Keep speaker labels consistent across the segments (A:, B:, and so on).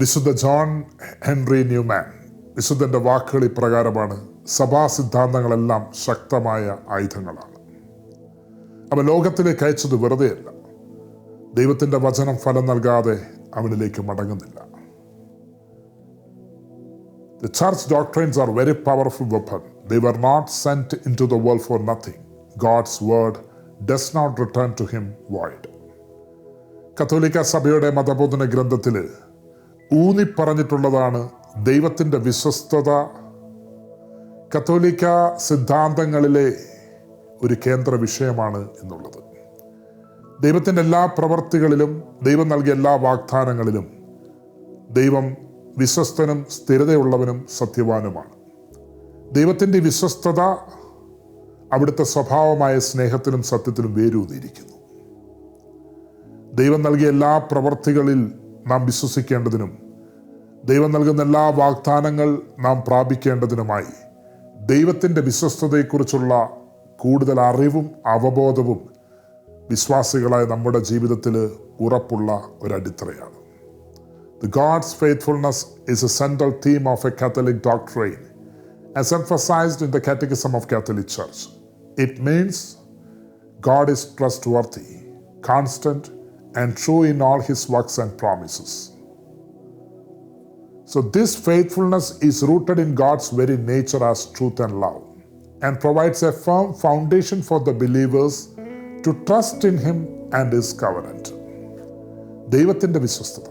A: വിശുദ്ധ John Henry Newman. വിശുദ്ധന്റെ വാക്കുകൾ ഇപ്രകാരമാണ് സഭാ സിദ്ധാന്തങ്ങളെല്ലാം ശക്തമായ ആയുധങ്ങളാണ്. അവ ലോകത്തിലേക്ക് അയച്ചത് വെറുതെയല്ല. ദൈവത്തിന്റെ വചനം ഫലം നൽകാതെ അവനിലേക്ക് മടങ്ങുന്നില്ല. The church doctrines are very powerful weapon. They were not sent into the world for nothing God's word does not return to him void. കത്തോലിക്ക സഭയുടെ മതബോധന ഗ്രന്ഥത്തിൽ ഊന്നി പറഞ്ഞിട്ടുള്ളതാണ് ദൈവത്തിന്റെ വിശ്വസ്തത. കത്തോലിക്ക സിദ്ധാന്തങ്ങളിലെ ഒരു കേന്ദ്ര വിഷയമാണ് എന്നുള്ളത്. ദൈവത്തിന്റെ എല്ലാ പ്രവർത്തികളിലും ദൈവം നൽകിയ എല്ലാ വാഗ്ദാനങ്ങളിലും ദൈവം വിശ്വസ്തനും സ്ഥിരതയുള്ളവനും സത്യവാനുമാണ്. ദൈവത്തിന്റെ വിശ്വസ്തത അവിടുത്തെ സ്വഭാവമായ സ്നേഹത്തിലും സത്യത്തിലും വേരൂന്നിയിരിക്കുന്നു ദൈവം നൽകിയ എല്ലാ പ്രവർത്തികളിൽ നാം വിശ്വസിക്കേണ്ടതിനും ദൈവം നൽകുന്ന എല്ലാ വാഗ്ദാനങ്ങൾ നാം പ്രാപിക്കേണ്ടതിനുമായി ദൈവത്തിന്റെ വിശ്വസ്തതയെക്കുറിച്ചുള്ള കൂടുതൽ അറിവും അവബോധവും വിശ്വാസികളായ നമ്മുടെ ജീവിതത്തിൽ ഉറപ്പുള്ള ഒരു അടിത്തറയാണ്. The God's faithfulness is a central theme of a Catholic doctrine as emphasized in the catechism of Catholic church it means God is trustworthy constant and true in all his works and promises. So, this faithfulness is rooted in God's very nature as truth and love, and provides a firm foundation for the believers to trust in Him and His covenant. ദൈവത്തിന്റെ വിശ്വസ്തത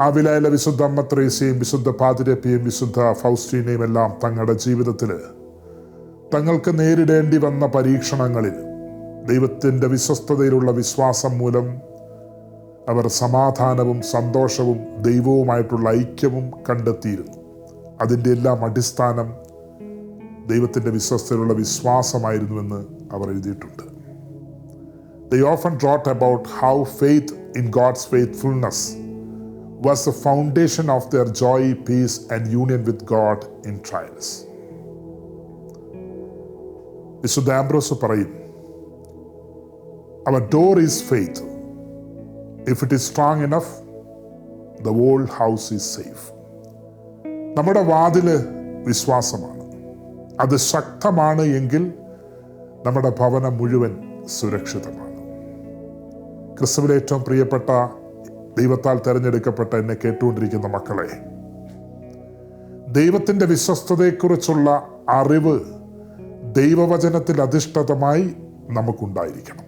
A: ആ വിലയിലെ വിശുദ്ധ അമ്മത്രേസ്യയും വിശുദ്ധ പാതിരപ്പിയും വിശുദ്ധ ഫൗസ്റ്റീനെയും എല്ലാം തങ്ങളുടെ ജീവിതത്തിൽ തങ്ങൾക്ക് നേരിടേണ്ടി വന്ന പരീക്ഷണങ്ങളിൽ ദൈവത്തിന്റെ വിശ്വസ്തതയിലുള്ള വിശ്വാസം മൂലം അവർ സമാധാനവും സന്തോഷവും ദൈവവുമായിട്ടുള്ള ഐക്യവും കണ്ടെത്തിയിരുന്നു അതിന്റെ എല്ലാം അടിസ്ഥാനം ദൈവത്തിന്റെ വിശ്വസ്തയിലുള്ള വിശ്വാസമായിരുന്നുവെന്ന് അവർ എഴുതിയിട്ടുണ്ട് the often wrote about how faith in God's faithfulness was the foundation of their joy, peace, and union with God in trials. വിശുദ്ധ ആംബ്രോസ് പറയും our door is faith if it is strong enough the whole house is safe നമ്മുടെ വാതിൽ വിശ്വാസമാണ്. അത് ശക്തമാണ് എങ്കിൽ നമ്മുടെ ഭവനം മുഴുവൻ സുരക്ഷിതമാണ്. ക്രിസ്തുവിലെ ഏറ്റവും പ്രിയപ്പെട്ട ദൈവത്താൽ തിരഞ്ഞെടുക്കപ്പെട്ട എന്നെ കേട്ടുകൊണ്ടിരിക്കുന്ന മക്കളെ ദൈവത്തിന്റെ വിശ്വസ്തതയെക്കുറിച്ചുള്ള അറിവ് ദൈവവചനത്തിൽ അധിഷ്ഠിതമായി നമുക്കുണ്ടായിരിക്കണം.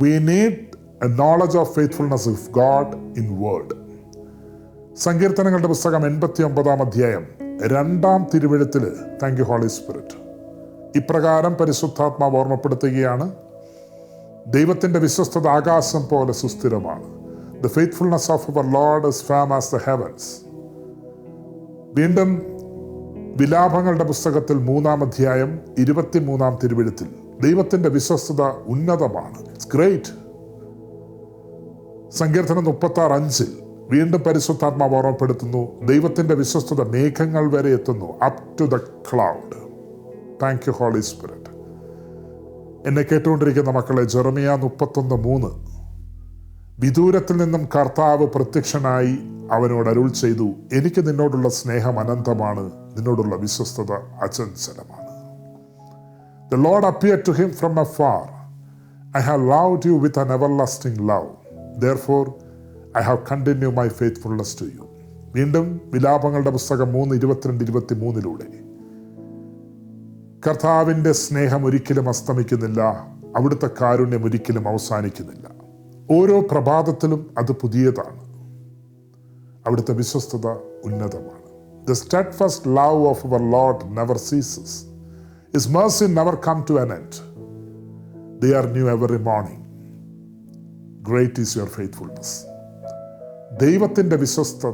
A: We need a knowledge of faithfulness of God in word സങ്കീർത്തനങ്ങളുടെ പുസ്തകം എൺപത്തി ഒമ്പതാം അധ്യായം രണ്ടാം തിരുവഴുത്തിൽ താങ്ക് യു ഹോളി സ്പിരിറ്റ് ഇപ്രകാരം പരിശുദ്ധാത്മാവ് ഓർമ്മപ്പെടുത്തുകയാണ് ദൈവത്തിന്റെ വിശ്വസ്തത ആകാശം പോലെ സുസ്ഥിരമാണ്. The faithfulness of our Lord is firm as the heavens വീണ്ടും വിലാപങ്ങളുടെ പുസ്തകത്തിൽ മൂന്നാം അധ്യായം ഇരുപത്തിമൂന്നാം തിരുവഴുത്തിൽ ദൈവത്തിന്റെ വിശ്വസ്തത ഉന്നതമാണ്. ഗ്രേറ്റ് സങ്കീർത്തനം മുപ്പത്തി ആറ് അഞ്ചിൽ വീണ്ടും പരിശുദ്ധാത്മാവ് ഓർമ്മപ്പെടുത്തുന്നു. ദൈവത്തിന്റെ വിശ്വസ്തത മേഘങ്ങൾ വരെ എത്തുന്നു. Up to the cloud thank you Holy Spirit എന്നെ കേട്ടുകൊണ്ടിരിക്കുന്ന മക്കളെ ജെറമിയ മുപ്പത്തൊന്ന് മൂന്ന്. വിദൂരത്തിൽ നിന്നും കർത്താവ് പ്രത്യക്ഷനായി അവനോട് അരുൾ ചെയ്തു. എനിക്ക് നിന്നോടുള്ള സ്നേഹം അനന്തമാണ്. നിന്നോടുള്ള വിശ്വസ്തത അചഞ്ചലമാണ്. The Lord appeared to him from afar. I have loved you with an everlasting love. Therefore, I have continued my faithfulness to you വീണ്ടും വിലാപങ്ങളുടെ പുസ്തകം മൂന്ന് ഇരുപത്തിരണ്ട് ഇരുപത്തി മൂന്നിലൂടെ കർത്താവിന്റെ സ്നേഹം ഒരിക്കലും അസ്തമിക്കുന്നില്ല. അവിടുത്തെ കാരുണ്യം ഒരിക്കലും അവസാനിക്കുന്നില്ല. ഓരോ പ്രഭാതത്തിലും അത് പുതിയതാണ്. അവിടുത്തെ വിശ്വസ്തത ഉന്നതമാണ്. The steadfast love of our Lord never ceases his mercy never come to an end. They are new every morning. Great is your faithfulness ദൈവത്തിന്റെ വിശ്വസ്തത.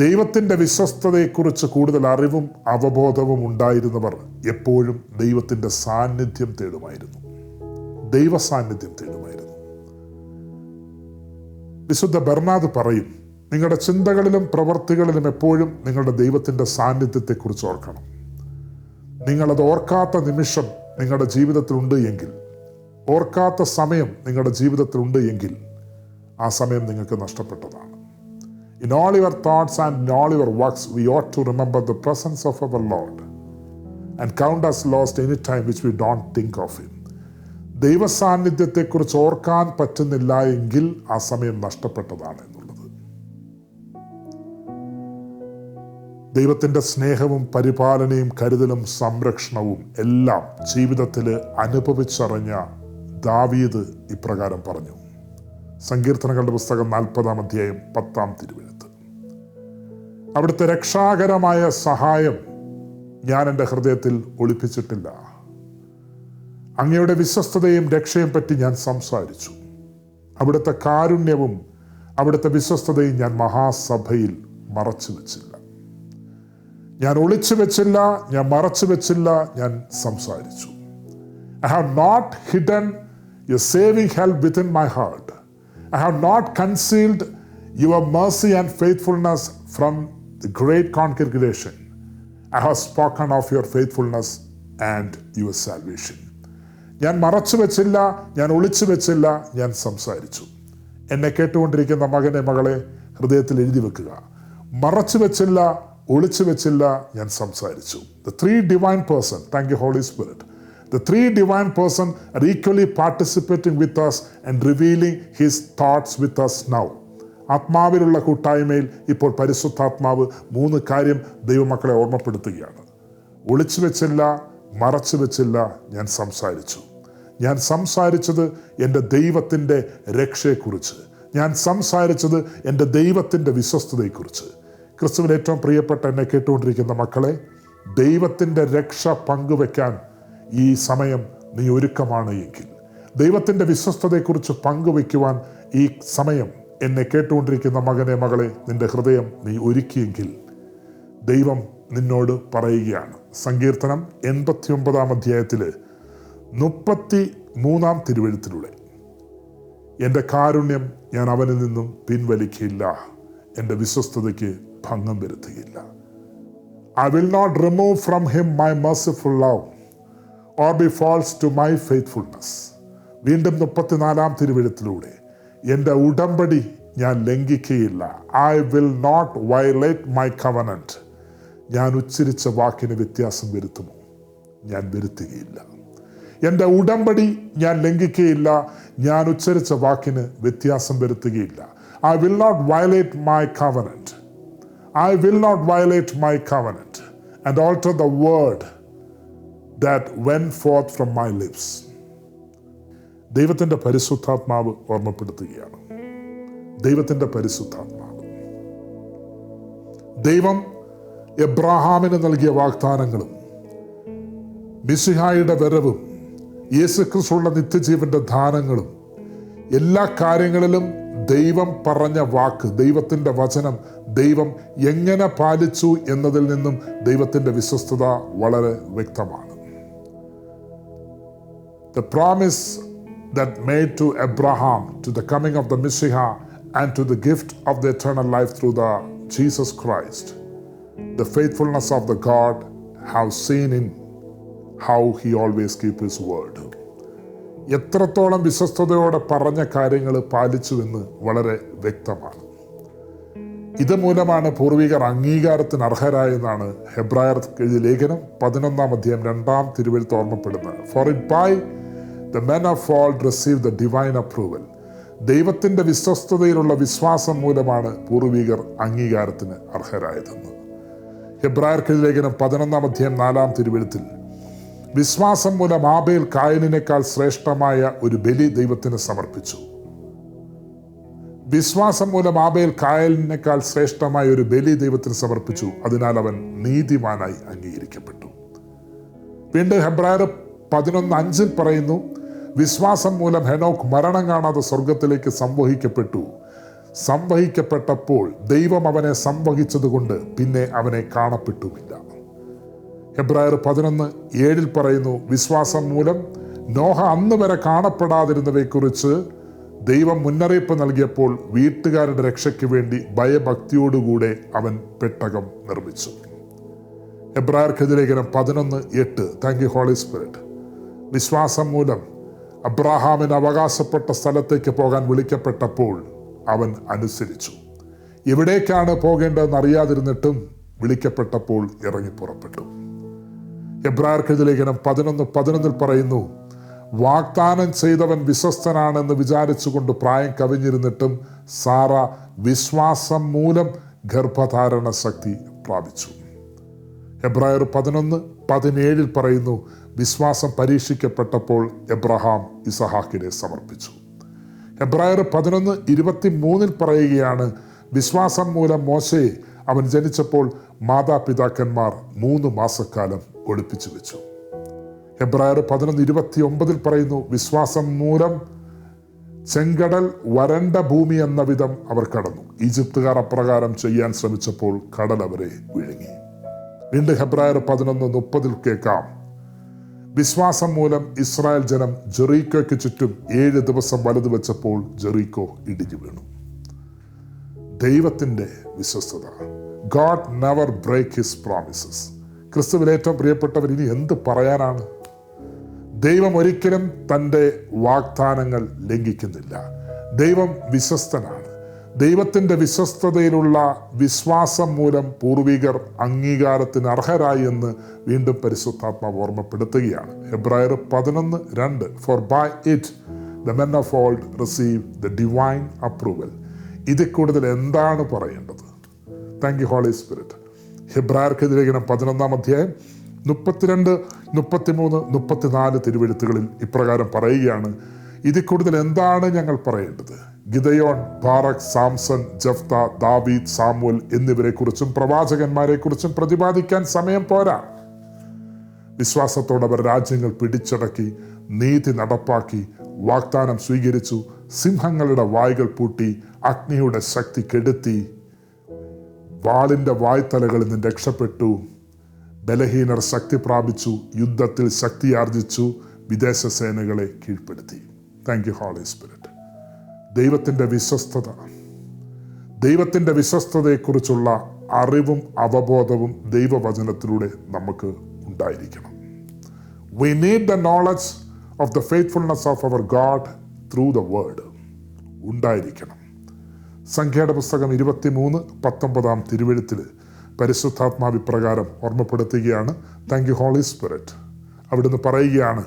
A: ദൈവത്തിന്റെ വിശ്വസ്തതയെക്കുറിച്ച് കൂടുതൽ അറിവും അവബോധവും ഉണ്ടായിരുന്നവർ എപ്പോഴും ദൈവത്തിന്റെ സാന്നിധ്യം തേടുമായിരുന്നു. ദൈവ സാന്നിധ്യം തേടുമായിരുന്നു. വിശുദ്ധ ബർണാദ് പറയും നിങ്ങളുടെ ചിന്തകളിലും പ്രവർത്തികളിലും എപ്പോഴും നിങ്ങളുടെ ദൈവത്തിന്റെ സാന്നിധ്യത്തെക്കുറിച്ച് ഓർക്കണം. നിങ്ങളത് ഓർക്കാത്ത നിമിഷം നിങ്ങളുടെ ജീവിതത്തിലുണ്ട് എങ്കിൽ ഓർക്കാത്ത സമയം നിങ്ങളുടെ ജീവിതത്തിലുണ്ട് എങ്കിൽ ആ സമയം നിങ്ങൾക്ക് നഷ്ടപ്പെട്ടതാണ്. In all your thoughts and in all your works we ought to remember the presence of our Lord and count as lost any time which we don't think of him ദൈവസാന്നിധ്യത്തെക്കുറിച്ച് ഓർക്കാൻ പറ്റുന്നില്ല എങ്കിൽ ആ സമയം നഷ്ടപ്പെട്ടതാണ് ദൈവത്തിന്റെ സ്നേഹവും പരിപാലനയും കരുതലും സംരക്ഷണവും എല്ലാം ജീവിതത്തിൽ അനുഭവിച്ചറിഞ്ഞ ദാവീദ് ഇപ്രകാരം പറഞ്ഞു. സങ്കീർത്തനങ്ങളുടെ പുസ്തകം നാൽപ്പതാം അധ്യായം പത്താം തിരുവെഴുത്ത്. അവിടുത്തെ രക്ഷാകരമായ സഹായം ഞാൻ എന്റെ ഹൃദയത്തിൽ ഒളിപ്പിച്ചിട്ടില്ല. അങ്ങയുടെ വിശ്വസ്തതയും രക്ഷയും പറ്റി ഞാൻ സംസാരിച്ചു. അവിടുത്തെ കാരുണ്യവും അവിടുത്തെ വിശ്വസ്തതയും ഞാൻ മഹാസഭയിൽ മറച്ചു വെച്ചില്ല ഞാൻ ഒളിച്ചു വെച്ചില്ല ഞാൻ മറച്ചു വെച്ചില്ല ഞാൻ സംസാരിച്ചു. I have not hidden you saving help within my heart I have not concealed your mercy and faithfulness from the great congregation I have spoken of your faithfulness and your salvation ഞാൻ മറച്ചു വെച്ചില്ല ഞാൻ ഒളിച്ചു വെച്ചില്ല ഞാൻ സംസാരിച്ചു. എന്നെ കേട്ടുകൊണ്ടിരിക്കുന്ന മകനെ മകളെ ഹൃദയത്തിൽ എഴുതി വെക്കുക. മറച്ചു വെച്ചില്ല ഒളിച്ചു വെച്ചില്ല ഞാൻ സംസാരിച്ചു. The three divine person thank you Holy Spirit the three divine person are equally participating with us and revealing his thoughts with us now ആത്മാവിലുള്ള കൂട്ടായ്മയിൽ ഇപ്പോൾ പരിശുദ്ധാത്മാവ് മൂന്ന് കാര്യം ദൈവമക്കളെ ഓർമ്മപ്പെടുത്തുകയാണ്. ഒളിച്ചു വെച്ചില്ല മറച്ചു വെച്ചില്ല ഞാൻ സംസാരിച്ചു. ഞാൻ സംസാരിച്ചത് എന്റെ ദൈവത്തിന്റെ രക്ഷയെക്കുറിച്ച്. ഞാൻ സംസാരിച്ചത് എന്റെ ദൈവത്തിന്റെ വിശ്വസ്തതയെക്കുറിച്ച്. ക്രിസ്തുവിന് ഏറ്റവും പ്രിയപ്പെട്ട എന്നെ കേട്ടുകൊണ്ടിരിക്കുന്ന മക്കളെ ദൈവത്തിന്റെ രക്ഷ പങ്കുവെക്കാൻ ഈ സമയം നീ ഒരുക്കമാണ് എങ്കിൽ ദൈവത്തിന്റെ വിശ്വസ്തതയെക്കുറിച്ച് പങ്കുവെക്കുവാൻ ഈ സമയം എന്നെ കേട്ടുകൊണ്ടിരിക്കുന്ന മകനെ മകളെ നിന്റെ ഹൃദയം നീ ഒരുക്കിയെങ്കിൽ ദൈവം നിന്നോട് പറയുകയാണ്. സങ്കീർത്തനം എൺപത്തി ഒമ്പതാം അധ്യായത്തിൽ മുപ്പത്തി മൂന്നാം തിരുവഴുത്തിലൂടെ എന്റെ കാരുണ്യം ഞാൻ അവനിൽ നിന്നും പിൻവലിക്കില്ല. എന്റെ വിശ്വസ്തതയ്ക്ക് ഭംഗം വരുത്തുകയില്ല. I will not remove from him my merciful love or be false to my faithfulness വീണ്ടും മുപ്പത്തിനാലാം തിരുവഴുത്തിലൂടെ എന്റെ ഉടമ്പടി ഞാൻ ലംഘിക്കുകയില്ല I will not violate my covenant ഞാൻ ഉച്ചരിച്ച വാക്കിന് വ്യത്യാസം വരുത്തുമോ? ഞാൻ വരുത്തുകയില്ല. എന്റെ ഉടമ്പടി ഞാൻ ലംഘിക്കുകയില്ല ഞാൻ ഉച്ചരിച്ച വാക്കിന് വ്യത്യാസം വരുത്തുകയില്ല. I will not violate my covenant. I will not violate my covenant and alter the word that went forth from my lips. ദൈവത്തിന്റെ പരിശുദ്ധാത്മാവ് ഓർമ്മപ്പെടുത്തുകയാണ് ദൈവത്തിന്റെ പരിശുദ്ധാത്മാവ് ദൈവം എബ്രാഹാമിന് നൽകിയ വാഗ്ദാനങ്ങളും മിസിഹായുടെ വരവും യേശുക്രിസ്തുള്ള നിത്യജീവന്റെ ദാനങ്ങളും എല്ലാ കാര്യങ്ങളിലും ദൈവം പറഞ്ഞ വാക്ക് ദൈവത്തിന്റെ വചനം ദൈവം എങ്ങനെ പാലിച്ചു എന്നതിൽ നിന്നും ദൈവത്തിന്റെ വിശ്വസ്തത വളരെ വ്യക്തമാണ് The promise that made to Abraham to the coming of the Messiah and to the gift of the eternal life through the Jesus Christ, the faithfulness of the God have seen in how he always keep his word. എത്രത്തോളം വിശ്വസ്തയോടെ പറഞ്ഞ കാര്യങ്ങൾ പാലിച്ചുവെന്ന് വളരെ വ്യക്തമാണ്. ഇത് മൂലമാണ് പൂർവികർ അംഗീകാരത്തിന് അർഹരായെന്നാണ് ഹെബ്രായർ എഴുതിയ ലേഖനം പതിനൊന്നാം അധ്യായം രണ്ടാം തിരുവെഴുത്ത് ഓർമ്മപ്പെടുന്നത്. For it by the men of old receive the divine approval ദൈവത്തിന്റെ വിശ്വസ്തതയിലുള്ള വിശ്വാസം മൂലമാണ് പൂർവികർ അംഗീകാരത്തിന് അർഹരായതെന്ന്. ഹെബ്രായർ ലേഖനം പതിനൊന്നാം അധ്യായം നാലാം തിരുവഴുത്തിൽ വിശ്വാസം മൂലം ആബേൽ കായലിനേക്കാൾ ശ്രേഷ്ഠമായ ഒരു ബലി ദൈവത്തിന് സമർപ്പിച്ചു. വിശ്വാസം മൂലം ആബേൽ കായലിനേക്കാൾ ശ്രേഷ്ഠമായ ഒരു ബലി ദൈവത്തിന് സമർപ്പിച്ചു. അതിനാൽ അവൻ നീതിമാനായി അംഗീകരിക്കപ്പെട്ടു. വീണ്ടും ഹെബ്രായർ പതിനൊന്ന് അഞ്ചിൽ പറയുന്നു വിശ്വാസം മൂലം ഹെനോക്ക് മരണം കാണാതെ സ്വർഗത്തിലേക്ക് സംവഹിക്കപ്പെട്ടു. സംവഹിക്കപ്പെട്ടപ്പോൾ ദൈവം അവനെ സംവഹിച്ചതുകൊണ്ട് പിന്നെ അവനെ കാണപ്പെട്ടുമില്ല. ഹെബ്രായർ പതിനൊന്ന് ഏഴിൽ പറയുന്നു വിശ്വാസം മൂലം നോഹ അന്ന് വരെ കാണപ്പെടാതിരുന്നവയെക്കുറിച്ച് ദൈവം മുന്നറിയിപ്പ് നൽകിയപ്പോൾ വീട്ടുകാരുടെ രക്ഷയ്ക്ക് വേണ്ടി ഭയഭക്തിയോടുകൂടെ അവൻ പെട്ടകം നിർമ്മിച്ചു. എബ്രായർക്കെതിലേഖനം പതിനൊന്ന് എട്ട്. താങ്ക് യു ഹോളി സ്പിരിറ്റ് വിശ്വാസം മൂലം അബ്രാഹാമിന് അവകാശപ്പെട്ട സ്ഥലത്തേക്ക് പോകാൻ വിളിക്കപ്പെട്ടപ്പോൾ അവൻ അനുസരിച്ചു. എവിടേക്കാണ് പോകേണ്ടതെന്ന് അറിയാതിരുന്നിട്ടും വിളിക്കപ്പെട്ടപ്പോൾ ഇറങ്ങി പുറപ്പെട്ടു. എബ്രാർക്കെഴുതി ലേഖനം പതിനൊന്ന് പതിനൊന്നിൽ പറയുന്നു വാഗ്ദാനം ചെയ്തവൻ വിശ്വസ്തനാണെന്ന് വിചാരിച്ചുകൊണ്ട് പ്രായം കവിഞ്ഞിരുന്നിട്ടും സാറ വിശ്വാസം മൂലം ഗർഭധാരണ ശക്തി പ്രാപിച്ചു. എബ്രായർ പതിനൊന്ന് പതിനേഴിൽ പറയുന്നു വിശ്വാസം പരീക്ഷിക്കപ്പെട്ടപ്പോൾ എബ്രഹാം ഇസഹാക്കിനെ സമർപ്പിച്ചു. എബ്രായർ പതിനൊന്ന് ഇരുപത്തി മൂന്നിൽ പറയുകയാണ് വിശ്വാസം മൂലം മോശയെ അവൻ ജനിച്ചപ്പോൾ മാതാപിതാക്കന്മാർ മൂന്ന് മാസക്കാലം ഒളിപ്പിച്ചു വെച്ചു. എബ്രായർ പതിനൊന്ന് ഇരുപത്തി ഒമ്പതിൽ പറയുന്നു വിശ്വാസം മൂലം ചെങ്കടൽ വരണ്ട ഭൂമി എന്ന വിധം അവർ കടന്നു. ഈജിപ്തുകാർ അപ്രകാരം ചെയ്യാൻ ശ്രമിച്ചപ്പോൾ കടൽ അവരെ വിഴുങ്ങി. വീണ്ടും ഹെബ്രായർ പതിനൊന്ന് മുപ്പതിൽ കേൾക്കാം വിശ്വാസം മൂലം ഇസ്രായേൽ ജനം ജെറീക്കോയ്ക്ക് ചുറ്റും ഏഴ് ദിവസം വലതു വെച്ചപ്പോൾ ജെറീക്കോ ഇടിഞ്ഞു വീണു. ദൈവത്തിന്റെ വിശ്വസ്തത. God never break his promises ക്രിസ്തുവിൽ ഏറ്റവും പ്രിയപ്പെട്ടവർ ഇനി എന്ത് പറയാനാണ്? ദൈവം ഒരിക്കലും തന്റെ വാഗ്ദാനങ്ങൾ ലംഘിക്കുന്നില്ല. ദൈവം വിശ്വസ്തനാണ്. ദൈവത്തിന്റെ വിശ്വസ്തതയിലുള്ള വിശ്വാസം മൂലം പൂർവികർ അംഗീകാരത്തിന് അർഹരായി എന്ന് വീണ്ടും പരിശുദ്ധാത്മാവ് ഓർമ്മപ്പെടുത്തുകയാണ്. എബ്രായർ പതിനൊന്ന് രണ്ട് for by it the men of old receive the divine approval ഇതിൽ കൂടുതൽ എന്താണ് പറയേണ്ടത്? താങ്ക് യു ഹോളി സ്പിരിറ്റ് ഹിബ്രായർക്ക് ലേഖനം പതിനൊന്നാം അധ്യായം മുപ്പത്തിരണ്ട് മുപ്പത്തിമൂന്ന് മുപ്പത്തിനാല് തിരുവെഴുത്തുകളിൽ ഇപ്രകാരം പറയുകയാണ്. ഇതിൽ കൂടുതൽ എന്താണ് ഞങ്ങൾ പറയേണ്ടത്? ഗിതയോൺ ബാറക് സാംസൺ ജഫ്ത ദാവീദ് സാമുൽ എന്നിവരെ കുറിച്ചും പ്രവാചകന്മാരെ കുറിച്ചും പ്രതിപാദിക്കാൻ സമയം പോരാ. വിശ്വാസത്തോടെ അവർ രാജ്യങ്ങൾ പിടിച്ചടക്കി നീതി നടപ്പാക്കി വാഗ്ദാനം സ്വീകരിച്ചു സിംഹങ്ങളുടെ വായ്കൾ പൂട്ടി അഗ്നിയുടെ ശക്തി കെടുത്തി വാളിന്റെ വായ്ത്തലകളിൽ നിന്ന് രക്ഷപ്പെട്ടു. ബലഹീനർ ശക്തി പ്രാപിച്ചു യുദ്ധത്തിൽ ശക്തിയാർജിച്ചു വിദേശ സേനകളെ കീഴ്പ്പെടുത്തി. താങ്ക് യു ഹോളി സ്പിരിറ്റ് ദൈവത്തിന്റെ വിശ്വസ്തത. ദൈവത്തിന്റെ വിശ്വസ്തതയെക്കുറിച്ചുള്ള അറിവും അവബോധവും ദൈവവചനത്തിലൂടെ നമുക്ക് ഉണ്ടായിരിക്കണം. We need the knowledge of the faithfulness of our God through the word ഉണ്ടായിരിക്കണം. സംഖ്യയുടെ പുസ്തകം ഇരുപത്തിമൂന്ന് പത്തൊമ്പതാം തിരുവഴുത്തിൽ പരിശുദ്ധാത്മാവിപ്രകാരം ഓർമ്മപ്പെടുത്തുകയാണ്. താങ്ക് യു ഹോളി സ്പിരിറ്റ് അവിടുന്ന് പറയുകയാണ്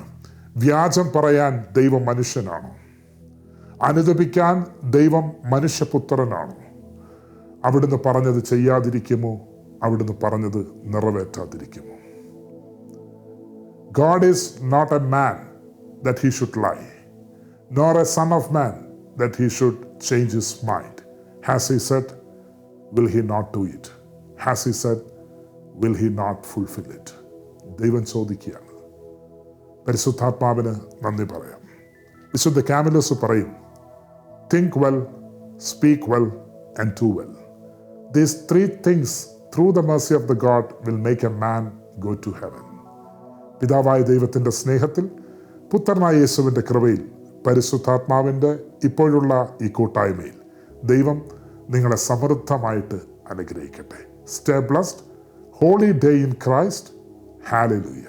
A: വ്യാജം പറയാൻ ദൈവം മനുഷ്യനാണോ. അനുദപിക്കാൻ ദൈവം മനുഷ്യപുത്രനാണോ. അവിടുന്ന് പറഞ്ഞത് ചെയ്യാതിരിക്കുമോ? അവിടുന്ന് പറഞ്ഞത് നിറവേറ്റാതിരിക്കുമോ? God is not a man that he should lie nor a son of man that he should change his mind has he said will he not do it has he said will he not fulfil it ദൈവം ചോദിക്കുകയാണ്. പരിശുദ്ധാത്മാവിന് നന്ദി പറയാം. വിശുദ്ധ Camillus പറയും think well speak well and do well these three things through the mercy of the God will make a man go to heaven പിതാവായ ദൈവത്തിന്റെ സ്നേഹത്തിൽ പുത്രനായ യേശുവിന്റെ കൃപയിൽ പരിശുദ്ധാത്മാവിന്റെ ഇപ്പോഴുള്ള ഈ കൂട്ടായ്മയിൽ ദൈവം നിങ്ങളെ സമൃദ്ധമായിട്ട് അനുഗ്രഹിക്കട്ടെ. Stay blessed holy day in Christ hallelujah